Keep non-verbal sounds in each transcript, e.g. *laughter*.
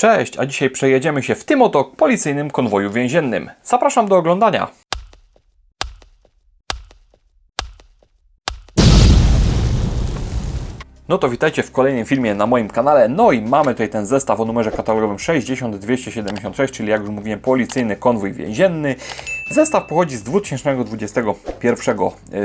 Cześć, a dzisiaj przejedziemy się w tym oto policyjnym konwoju więziennym. Zapraszam do oglądania. No to witajcie w kolejnym filmie na moim kanale. No i mamy tutaj ten zestaw o numerze katalogowym 60276, czyli jak już mówiłem, policyjny konwój więzienny. Zestaw pochodzi z 2021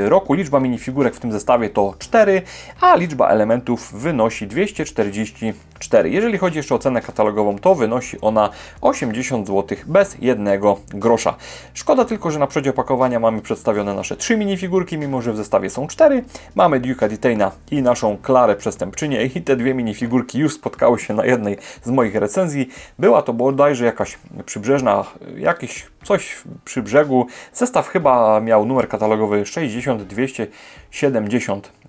roku. Liczba minifigurek w tym zestawie to 4, a liczba elementów wynosi 244. Jeżeli chodzi jeszcze o cenę katalogową, to wynosi ona 80 zł bez jednego grosza. Szkoda tylko, że na przodzie opakowania mamy przedstawione nasze 3 minifigurki, mimo że w zestawie są 4. Mamy Duke'a Detaina i naszą Klarę Przestępczynię i te dwie minifigurki już spotkały się na jednej z moich recenzji. Była to bodajże jakaś przybrzeżna, jakiś coś przy brzegu. Zestaw chyba miał numer katalogowy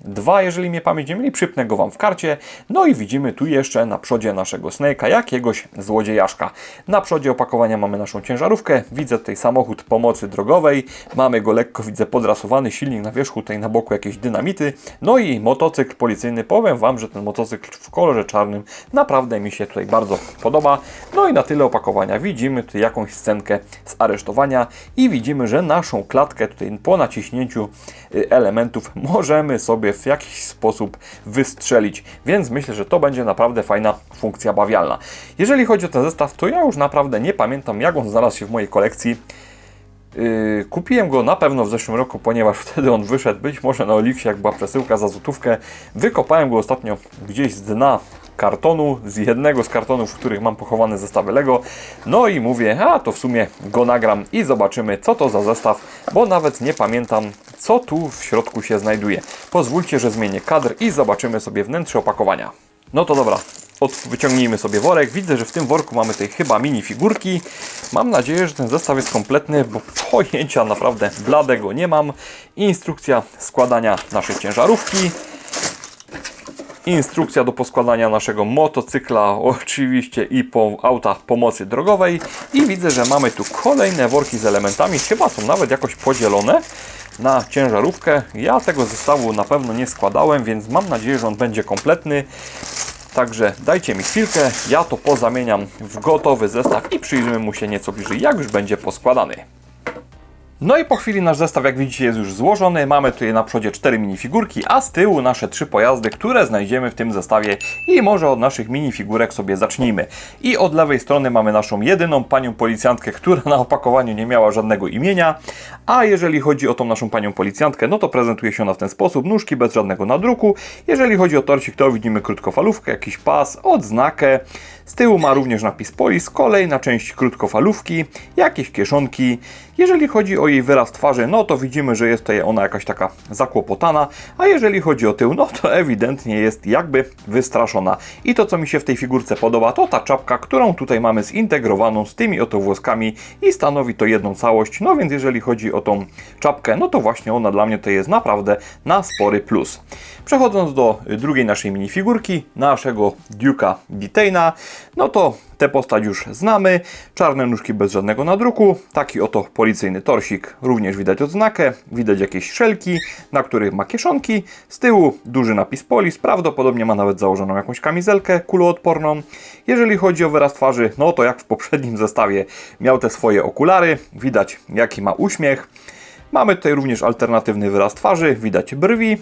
60272, jeżeli mnie pamięć nie myli, przypnę go Wam w karcie. No i widzimy tu jeszcze na przodzie naszego Snake'a jakiegoś złodziejaszka. Na przodzie opakowania mamy naszą ciężarówkę, widzę tutaj samochód pomocy drogowej, mamy go lekko, widzę podrasowany silnik na wierzchu, tutaj na boku jakieś dynamity, no i motocykl policyjny. Powiem Wam, że ten motocykl w kolorze czarnym naprawdę mi się tutaj bardzo podoba. No i na tyle opakowania widzimy tutaj jakąś scenkę z aresztowania i widzimy, że naszą klatkę tutaj po naciśnięciu y, elementów możemy sobie w jakiś sposób wystrzelić, więc myślę, że to będzie naprawdę fajna funkcja bawialna. Jeżeli chodzi o ten zestaw, to ja już naprawdę nie pamiętam jak on znalazł się w mojej kolekcji. Yy, kupiłem go na pewno w zeszłym roku, ponieważ *laughs* wtedy on wyszedł, być może na Oliksie, jak była przesyłka za złotówkę. Wykopałem go ostatnio gdzieś z dna kartonu, z jednego z kartonów, w których mam pochowane zestawy Lego. No i mówię, a to w sumie go nagram i zobaczymy, co to za zestaw, bo nawet nie pamiętam, co tu w środku się znajduje. Pozwólcie, że zmienię kadr i zobaczymy sobie wnętrze opakowania. No to dobra, od, wyciągnijmy sobie worek. Widzę, że w tym worku mamy tutaj chyba minifigurki. Mam nadzieję, że ten zestaw jest kompletny, bo pojęcia naprawdę bladego nie mam. Instrukcja składania naszej ciężarówki. Instrukcja do poskładania naszego motocykla, oczywiście i po auta pomocy drogowej. I widzę, że mamy tu kolejne worki z elementami. Chyba są nawet jakoś podzielone na ciężarówkę. Ja tego zestawu na pewno nie składałem, więc mam nadzieję, że on będzie kompletny. Także dajcie mi chwilkę, ja to pozamieniam w gotowy zestaw i przyjrzymy mu się nieco bliżej, jak już będzie poskładany. No i po chwili nasz zestaw, jak widzicie, jest już złożony. Mamy tutaj na przodzie cztery minifigurki, a z tyłu nasze trzy pojazdy, które znajdziemy w tym zestawie. I może od naszych minifigurek sobie zacznijmy. I od lewej strony mamy naszą jedyną panią policjantkę, która na opakowaniu nie miała żadnego imienia. A jeżeli chodzi o tą naszą panią policjantkę, no to prezentuje się ona w ten sposób. Nóżki bez żadnego nadruku. Jeżeli chodzi o torcik, to widzimy krótkofalówkę, jakiś pas, odznakę. Z tyłu ma również napis Polis, kolejna część krótkofalówki, jakieś kieszonki. Jeżeli chodzi o jej wyraz twarzy, no to widzimy, że jest tutaj ona jakaś taka zakłopotana, a jeżeli chodzi o tył, no to ewidentnie jest jakby wystraszona. I to, co mi się w tej figurce podoba, to ta czapka, którą tutaj mamy zintegrowaną z tymi oto włoskami i stanowi to jedną całość. No więc jeżeli chodzi o tą czapkę, no to właśnie ona dla mnie to jest naprawdę na spory plus. Przechodząc do drugiej naszej minifigurki, naszego Duke'a Detaina, no to tę postać już znamy. Czarne nóżki bez żadnego nadruku, taki oto policyjny torsik, również widać odznakę, widać jakieś szelki, na których ma kieszonki. Z tyłu duży napis polis, prawdopodobnie ma nawet założoną jakąś kamizelkę kuloodporną. Jeżeli chodzi o wyraz twarzy, no to jak w poprzednim *laughs* zestawie miał te swoje okulary, widać jaki ma uśmiech. Mamy tutaj również alternatywny wyraz twarzy, widać brwi,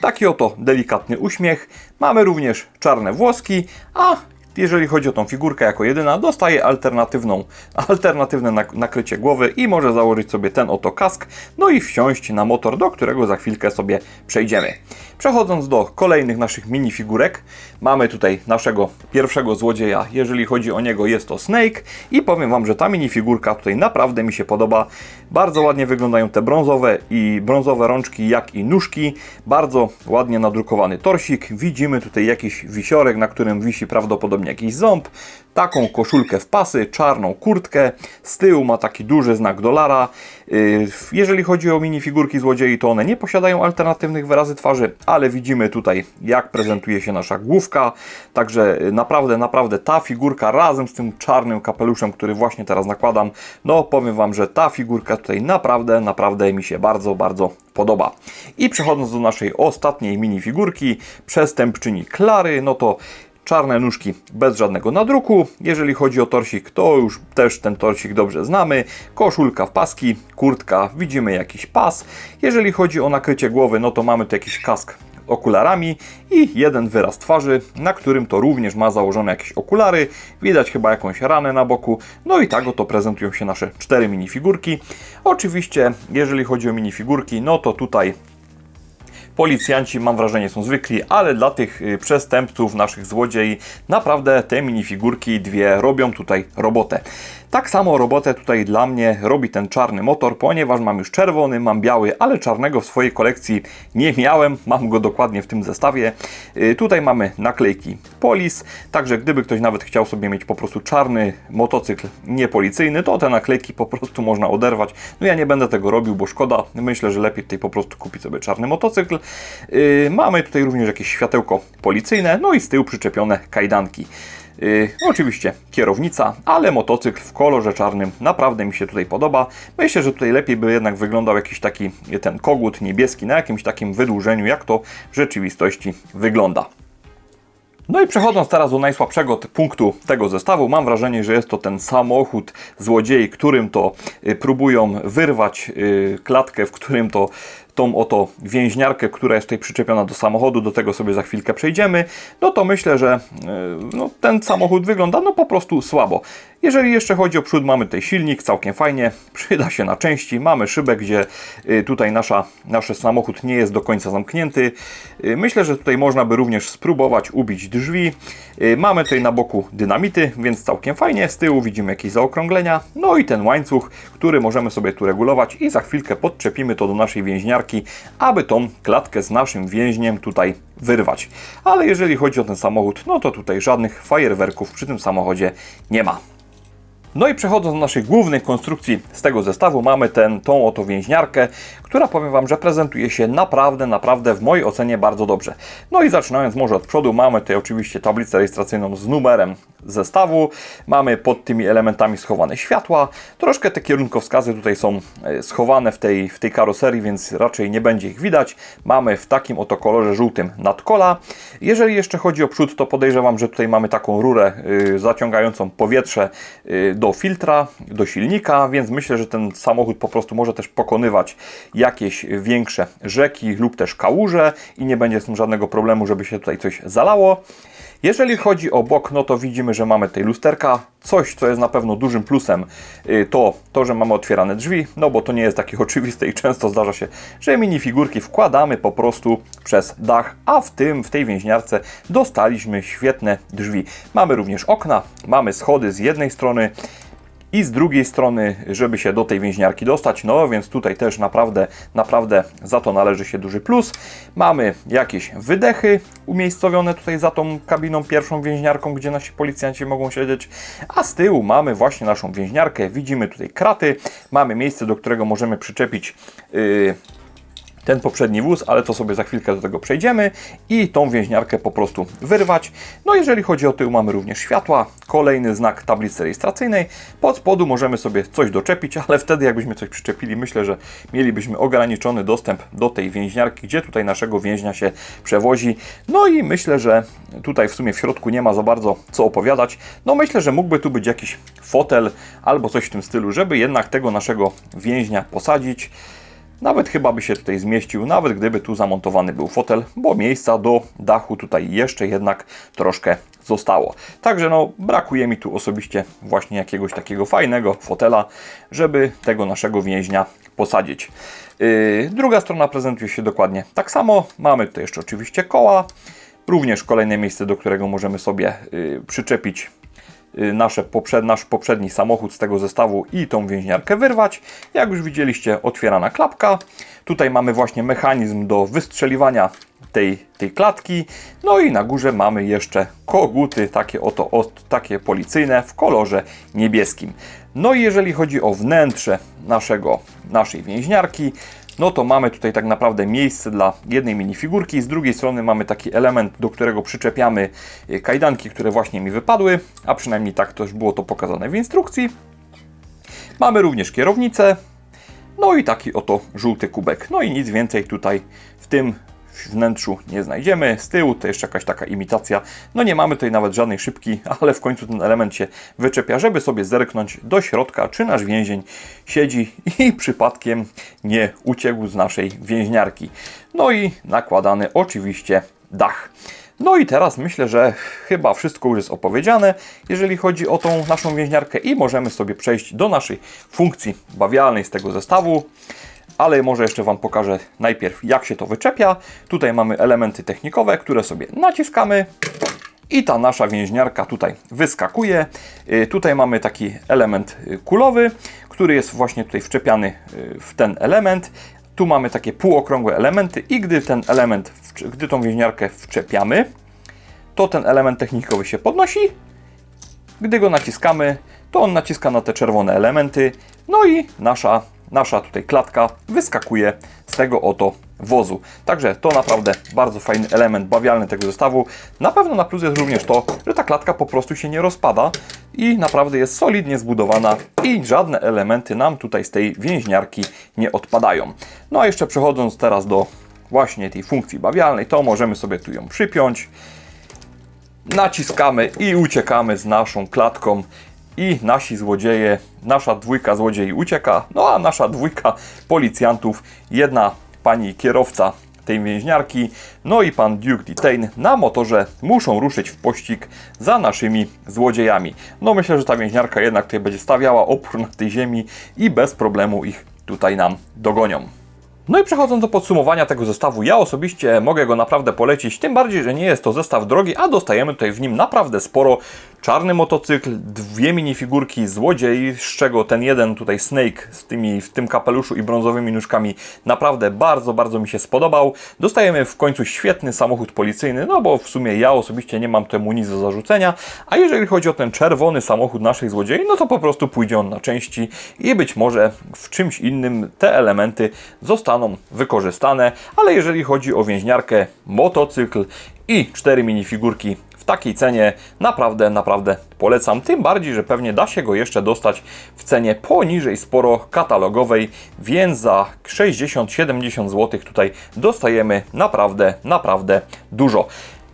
Taki oto delikatny uśmiech. Mamy również czarne włoski, a jeżeli chodzi o tą figurkę jako jedyna, dostaje alternatywną, alternatywne nakrycie głowy i może założyć sobie ten oto kask, no i wsiąść na motor, do którego za chwilkę sobie przejdziemy. Przechodząc do kolejnych naszych minifigurek, mamy tutaj naszego pierwszego złodzieja. Jeżeli chodzi o niego, jest to Snake i powiem Wam, że ta minifigurka tutaj naprawdę mi się podoba. Bardzo ładnie wyglądają te brązowe i brązowe rączki, jak i nóżki. Bardzo ładnie nadrukowany torsik. Widzimy tutaj jakiś wisiorek, na którym wisi prawdopodobnie jakiś ząb. Taką koszulkę w pasy, czarną kurtkę. Z tyłu ma taki duży znak dolara. Yy, jeżeli chodzi o minifigurki złodziei, to one nie posiadają alternatywnych wyrazy twarzy, ale widzimy tutaj, jak prezentuje się nasza główka. Także naprawdę, naprawdę ta figurka razem z tym czarnym kapeluszem, który właśnie teraz nakładam, no powiem Wam, że ta figurka tutaj naprawdę, naprawdę mi się bardzo, bardzo podoba. I przechodząc do naszej ostatniej minifigurki, przestępczyni Klary, no to czarne nóżki bez żadnego nadruku. Jeżeli chodzi o torsik, to już też ten torsik dobrze znamy. Koszulka w paski, kurtka, widzimy jakiś pas. Jeżeli chodzi o nakrycie głowy, no to mamy tu jakiś kask okularami i jeden wyraz twarzy, na którym to również ma założone jakieś okulary. Widać chyba jakąś ranę na boku. No i tak oto prezentują się nasze cztery minifigurki. Oczywiście, jeżeli chodzi o minifigurki, no to tutaj Policjanci, mam wrażenie, są zwykli, ale dla tych y, przestępców, naszych złodziei, naprawdę te minifigurki dwie robią tutaj robotę. Tak samo robotę tutaj dla mnie robi ten czarny motor, ponieważ mam już czerwony, mam biały, ale czarnego w swojej kolekcji nie miałem, mam go dokładnie w tym zestawie. Y, Tutaj mamy naklejki Polis, także gdyby ktoś nawet chciał sobie mieć po prostu czarny motocykl niepolicyjny, to te naklejki po prostu można oderwać. No ja nie będę tego robił, bo szkoda, myślę, że lepiej tutaj po prostu kupić sobie czarny motocykl. Yy, mamy tutaj również jakieś światełko policyjne, no i z tyłu przyczepione kajdanki. Yy, oczywiście kierownica, ale motocykl w kolorze czarnym naprawdę mi się tutaj podoba. Myślę, że tutaj lepiej by jednak wyglądał jakiś taki ten kogut niebieski na jakimś takim wydłużeniu, jak to w rzeczywistości wygląda. No i przechodząc teraz do najsłabszego punktu tego zestawu, mam wrażenie, że jest to ten samochód złodziei, którym to y, próbują wyrwać y, klatkę, w którym to tą oto więźniarkę, która jest tutaj przyczepiona do samochodu, do tego sobie za chwilkę przejdziemy, no to myślę, że y, no, ten samochód wygląda no po prostu słabo. Jeżeli jeszcze chodzi o przód, mamy tutaj silnik, całkiem fajnie, *laughs* przyda się na części, mamy szybę, gdzie y, tutaj nasza, nasz samochód nie jest do końca zamknięty. Y, Myślę, że tutaj można by również spróbować ubić drzwi. Y, Mamy tutaj na boku dynamity, więc całkiem fajnie. Z tyłu widzimy jakieś zaokrąglenia. No i ten łańcuch, który możemy sobie tu regulować i za chwilkę podczepimy to do naszej więźniarki, aby tą klatkę z naszym więźniem tutaj wyrwać. Ale jeżeli chodzi o ten samochód, no to tutaj żadnych fajerwerków przy tym samochodzie nie ma. No i przechodząc do naszej głównej konstrukcji z tego zestawu, mamy ten, tą oto więźniarkę, która powiem Wam, że prezentuje się naprawdę, naprawdę w mojej ocenie bardzo dobrze. No i zaczynając może od przodu, mamy tutaj oczywiście tablicę rejestracyjną z numerem zestawu, mamy pod tymi elementami schowane światła, troszkę te kierunkowskazy tutaj są e, schowane w tej, w tej karoserii, więc raczej nie będzie ich widać. Mamy w takim oto kolorze żółtym nadkola. Jeżeli jeszcze chodzi o przód, to podejrzewam, że tutaj mamy taką rurę y, zaciągającą powietrze y, do filtra, do silnika, więc myślę, że ten samochód po prostu może też pokonywać jakieś większe rzeki lub też kałuże i nie będzie z tym żadnego problemu, żeby się tutaj coś zalało. Jeżeli chodzi o bok, no to widzimy, że mamy tutaj lusterka. Coś, co jest na pewno dużym plusem, y, to to, że mamy otwierane drzwi, no bo to nie jest takie *laughs* oczywiste i często zdarza się, że minifigurki wkładamy po prostu przez dach, a w tym, w tej więźniarce dostaliśmy świetne drzwi. Mamy również okna, mamy schody z jednej strony, i z drugiej strony, żeby się do tej więźniarki dostać, no więc tutaj też naprawdę, naprawdę za to należy się duży plus. Mamy jakieś wydechy umiejscowione tutaj za tą kabiną pierwszą więźniarką, gdzie nasi policjanci mogą siedzieć, a z tyłu mamy właśnie naszą więźniarkę, widzimy tutaj kraty, mamy miejsce, do którego możemy przyczepić yy, ten poprzedni wóz, ale to sobie za chwilkę do tego przejdziemy i tą więźniarkę po prostu wyrwać. No jeżeli chodzi o tył, mamy również światła, kolejny znak tablicy rejestracyjnej. Pod spodu możemy sobie coś doczepić, ale wtedy jakbyśmy coś przyczepili, myślę, że mielibyśmy ograniczony dostęp do tej więźniarki, gdzie tutaj naszego więźnia się przewozi. No i myślę, że tutaj w sumie w środku nie ma za bardzo co opowiadać. No myślę, że mógłby tu być jakiś fotel albo coś w tym stylu, żeby jednak tego naszego więźnia posadzić. Nawet chyba by się tutaj zmieścił, nawet gdyby tu zamontowany był fotel, bo miejsca do dachu tutaj jeszcze jednak troszkę zostało. Także no, brakuje mi tu osobiście właśnie jakiegoś takiego fajnego fotela, żeby tego naszego więźnia posadzić. Yy, druga strona prezentuje się dokładnie tak samo. Mamy tutaj jeszcze oczywiście koła, również kolejne miejsce, do którego możemy sobie yy, przyczepić nasze poprzed, nasz poprzedni samochód z tego zestawu i tą więźniarkę wyrwać. Jak już widzieliście, otwierana klapka. Tutaj mamy właśnie mechanizm do wystrzeliwania tej, tej klatki. No i na górze mamy jeszcze koguty, takie oto takie policyjne w kolorze niebieskim. No i jeżeli chodzi o wnętrze naszego, naszej więźniarki, no to mamy tutaj tak naprawdę miejsce dla jednej minifigurki. Z drugiej strony mamy taki element, do którego przyczepiamy y, kajdanki, które właśnie mi wypadły, a przynajmniej tak też było to pokazane w instrukcji. Mamy również kierownicę, no i taki oto żółty kubek. No i nic więcej tutaj w tym wnętrzu nie znajdziemy. Z tyłu to jeszcze jakaś taka imitacja. No nie mamy tutaj nawet żadnej szybki, ale w końcu ten element się wyczepia, żeby sobie zerknąć do środka, czy nasz więzień siedzi i *laughs* przypadkiem nie uciekł z naszej więźniarki. No i nakładany oczywiście dach. No i teraz myślę, że chyba wszystko już jest opowiedziane, jeżeli chodzi o tą naszą więźniarkę i możemy sobie przejść do naszej funkcji bawialnej z tego zestawu. Ale może jeszcze Wam pokażę najpierw jak się to wyczepia. Tutaj mamy elementy technikowe, które sobie naciskamy i ta nasza więźniarka tutaj wyskakuje. Y, Tutaj mamy taki element y, kulowy, który jest właśnie tutaj wczepiany y, w ten element. Tu mamy takie półokrągłe elementy i gdy ten element, gdy tą więźniarkę wczepiamy, to ten element technikowy się podnosi. Gdy go naciskamy, to on naciska na te czerwone elementy. No i nasza, nasza tutaj klatka wyskakuje z tego oto wozu. Także to naprawdę bardzo fajny element bawialny tego zestawu. Na pewno na plus jest również to, że ta klatka po prostu się nie rozpada i naprawdę jest solidnie zbudowana i żadne elementy nam tutaj z tej więźniarki nie odpadają. No a jeszcze przechodząc teraz do właśnie tej funkcji bawialnej, to możemy sobie tu ją przypiąć naciskamy i uciekamy z naszą klatką i nasi złodzieje, nasza dwójka złodziei ucieka, no a nasza dwójka policjantów, jedna pani kierowca tej więźniarki, no i pan Duke Detain na motorze muszą ruszyć w pościg za naszymi złodziejami. No myślę, że ta więźniarka jednak tutaj będzie stawiała opór na tej ziemi i bez problemu ich tutaj nam dogonią. No i przechodząc do podsumowania tego zestawu, ja osobiście mogę go naprawdę polecić, tym bardziej, że nie jest to zestaw drogi, a dostajemy tutaj w nim naprawdę sporo. Czarny motocykl, dwie minifigurki złodziei, z czego ten jeden tutaj Snake z tymi, w tym kapeluszu i brązowymi nóżkami naprawdę bardzo, bardzo mi się spodobał. Dostajemy w końcu świetny samochód policyjny, no bo w sumie ja osobiście nie mam temu nic do zarzucenia, a jeżeli chodzi o ten czerwony samochód naszych złodziei, no to po prostu pójdzie on na części i być może w czymś innym te elementy zostaną wykorzystane, ale jeżeli chodzi o więźniarkę, motocykl i cztery minifigurki takiej cenie naprawdę, naprawdę polecam. Tym bardziej, że pewnie da się go jeszcze dostać w cenie poniżej sporo katalogowej, więc za 60-70 zł tutaj dostajemy naprawdę, naprawdę dużo.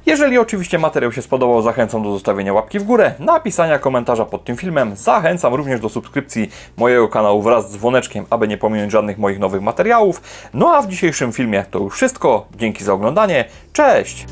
Jeżeli oczywiście materiał się spodobał, zachęcam do zostawienia łapki w górę, napisania komentarza pod tym filmem. Zachęcam również do subskrypcji mojego kanału wraz z dzwoneczkiem, aby nie pominąć żadnych moich nowych materiałów. No a w dzisiejszym filmie to już wszystko. Dzięki za oglądanie. Cześć!